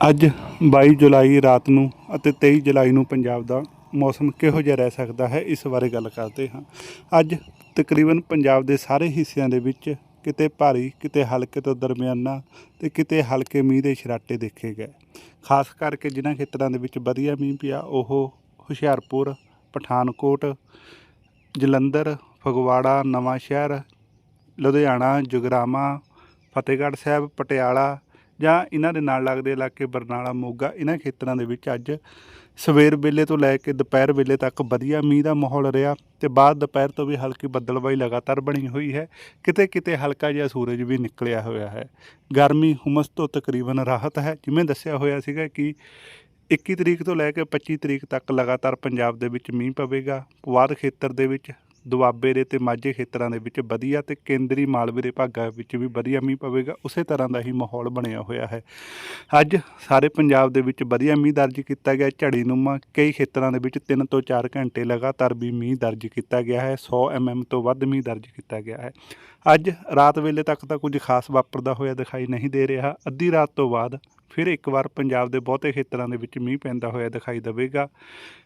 ਅੱਜ 22 ਜੁਲਾਈ ਰਾਤ ਨੂੰ ਅਤੇ 23 ਜੁਲਾਈ ਨੂੰ ਪੰਜਾਬ ਦਾ ਮੌਸਮ ਕਿਹੋ ਜਿਹਾ ਰਹਿ ਸਕਦਾ ਹੈ, ਇਸ ਬਾਰੇ ਗੱਲ ਕਰਦੇ ਹਾਂ। ਅੱਜ ਤਕਰੀਬਨ ਪੰਜਾਬ ਦੇ ਸਾਰੇ ਹਿੱਸਿਆਂ ਦੇ ਵਿੱਚ ਕਿਤੇ ਭਾਰੀ, ਕਿਤੇ ਹਲਕੇ ਤੋਂ ਦਰਮਿਆਨਾ ਤੇ ਕਿਤੇ ਹਲਕੇ ਮੀਂਹ ਦੇ ਛਰਾਟੇ ਦੇਖੇ ਗਏ। ਖਾਸ ਕਰਕੇ ਜਿਨ੍ਹਾਂ ਖੇਤਰਾਂ ਦੇ ਵਿੱਚ ਵਧੀਆ ਮੀਂਹ ਪਿਆ, ਉਹ ਹੁਸ਼ਿਆਰਪੁਰ, ਪਠਾਨਕੋਟ, ਜਲੰਧਰ, ਫਗਵਾੜਾ ਨਵਾਂ ਸ਼ਹਿਰ ਲੁਧਿਆਣਾ ਜੁਗਰਾਮਾ ਫਤਿਹਗੜ੍ਹ ਸਾਹਿਬ, ਪਟਿਆਲਾ ਜਾਂ ਇਹਨਾਂ ਦੇ ਨਾਲ ਲੱਗਦੇ ਇਲਾਕੇ ਬਰਨਾਲਾ, ਮੋਗਾ, ਇਹਨਾਂ ਖੇਤਰਾਂ ਦੇ ਵਿੱਚ ਅੱਜ ਸਵੇਰ ਵੇਲੇ ਤੋਂ ਲੈ ਕੇ ਦੁਪਹਿਰ ਵੇਲੇ ਤੱਕ ਵਧੀਆ ਮੀਂਹ ਦਾ ਮਾਹੌਲ ਰਿਹਾ ਤੇ ਬਾਅਦ ਦੁਪਹਿਰ ਤੋਂ ਵੀ ਹਲਕੀ ਬੱਦਲਬਾਈ ਲਗਾਤਾਰ ਬਣੀ ਹੋਈ ਹੈ। ਕਿਤੇ ਕਿਤੇ ਹਲਕਾ ਜਿਹਾ ਸੂਰਜ ਵੀ ਨਿਕਲਿਆ ਹੋਇਆ ਹੈ। ਗਰਮੀ, ਹੁਮਸ ਤੋਂ ਤਕਰੀਬਨ ਰਾਹਤ ਹੈ। ਜਿਵੇਂ ਦੱਸਿਆ ਹੋਇਆ ਸੀਗਾ ਕਿ 21 ਤਰੀਕ ਤੋਂ ਲੈ ਕੇ 25 ਤਰੀਕ ਤੱਕ ਲਗਾਤਾਰ ਪੰਜਾਬ ਦੇ ਵਿੱਚ ਮੀਂਹ ਪਵੇਗਾ। ਪੁਆਧ ਖੇਤਰ ਦੇ ਵਿੱਚ ਦੁਆਬੇ ਦੇ ਤੇ ਮਾਝੇ ਖੇਤਰਾਂ ਦੇ ਵਿੱਚ ਵਧੀਆ ਤੇ ਕੇਂਦਰੀ ਮਾਲਵੇ ਦੇ ਭਾਗਾਂ ਵਿੱਚ ਵੀ ਵਧੀਆ ਮੀਂਹ ਪਵੇਗਾ, ਉਸੇ ਤਰ੍ਹਾਂ ਦਾ ਹੀ ਮਾਹੌਲ ਬਣਿਆ ਹੋਇਆ ਹੈ। ਅੱਜ ਸਾਰੇ ਪੰਜਾਬ ਦੇ ਵਿੱਚ ਵਧੀਆ ਮੀਂਹ ਦਰਜ ਕੀਤਾ ਗਿਆ। ਝੜੀ ਨੂਮਾ ਕਈ ਖੇਤਰਾਂ ਦੇ ਵਿੱਚ 3 ਤੋਂ 4 ਘੰਟੇ ਲਗਾਤਾਰ ਵੀ ਮੀਂਹ ਦਰਜ ਕੀਤਾ ਗਿਆ ਹੈ 100 mm ਤੋਂ ਵੱਧ ਮੀਂਹ ਦਰਜ ਕੀਤਾ ਗਿਆ ਹੈ। ਅੱਜ ਰਾਤ ਵੇਲੇ ਤੱਕ ਤਾਂ ਕੁਝ ਖਾਸ ਵਾਪਰਦਾ ਹੋਇਆ ਦਿਖਾਈ ਨਹੀਂ ਦੇ ਰਿਹਾ। ਅੱਧੀ ਰਾਤ ਤੋਂ ਬਾਅਦ ਫਿਰ ਇੱਕ ਵਾਰ ਪੰਜਾਬ ਦੇ ਬਹੁਤੇ ਖੇਤਰਾਂ ਦੇ ਵਿੱਚ ਮੀਂਹ ਪੈਂਦਾ ਹੋਇਆ ਦਿਖਾਈ ਦੇਵੇਗਾ।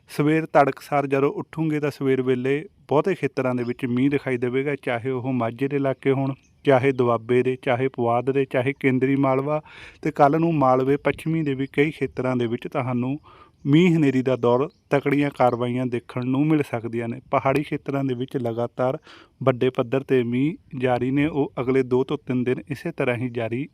ਸਵੇਰ ਤੜਕਸਾਰ ਜਦੋਂ ਉੱਠੂਗੇ ਤਾਂ ਸਵੇਰ ਵੇਲੇ ਬਹੁਤੇ ਖੇਤਰਾਂ ਦੇ ਵਿੱਚ ਮੀਂਹ ਦਿਖਾਈ ਦੇਵੇਗਾ, ਚਾਹੇ ਉਹ ਮਾਝੇ ਦੇ ਇਲਾਕੇ ਹੋਣ, ਚਾਹੇ ਦੁਆਬੇ ਦੇ, ਚਾਹੇ ਪੁਆਧ ਦੇ, ਚਾਹੇ ਕੇਂਦਰੀ ਮਾਲਵਾ ਤੇ ਕੱਲ ਨੂੰ ਮਾਲਵੇ, ਪੱਛਮੀ ਦੇ ਵੀ ਕਈ ਖੇਤਰਾਂ ਦੇ ਵਿੱਚ ਤੁਹਾਨੂੰ ਮੀਂਹ ਹਨੇਰੀ ਦਾ ਦੌਰ ਤਕੜੀਆਂ ਕਾਰਵਾਈਆਂ ਦੇਖਣ ਨੂੰ ਮਿਲ ਸਕਦੀਆਂ ਨੇ। ਪਹਾੜੀ ਖੇਤਰਾਂ ਦੇ ਵਿੱਚ ਲਗਾਤਾਰ ਵੱਡੇ ਪੱਧਰ ਤੇ ਮੀਂਹ ਜਾਰੀ ਨੇ। ਉਹ ਅਗਲੇ 2 ਤੋਂ 3 ਦਿਨ ਇਸੇ ਤਰ੍ਹਾਂ ਹੀ ਜਾਰੀ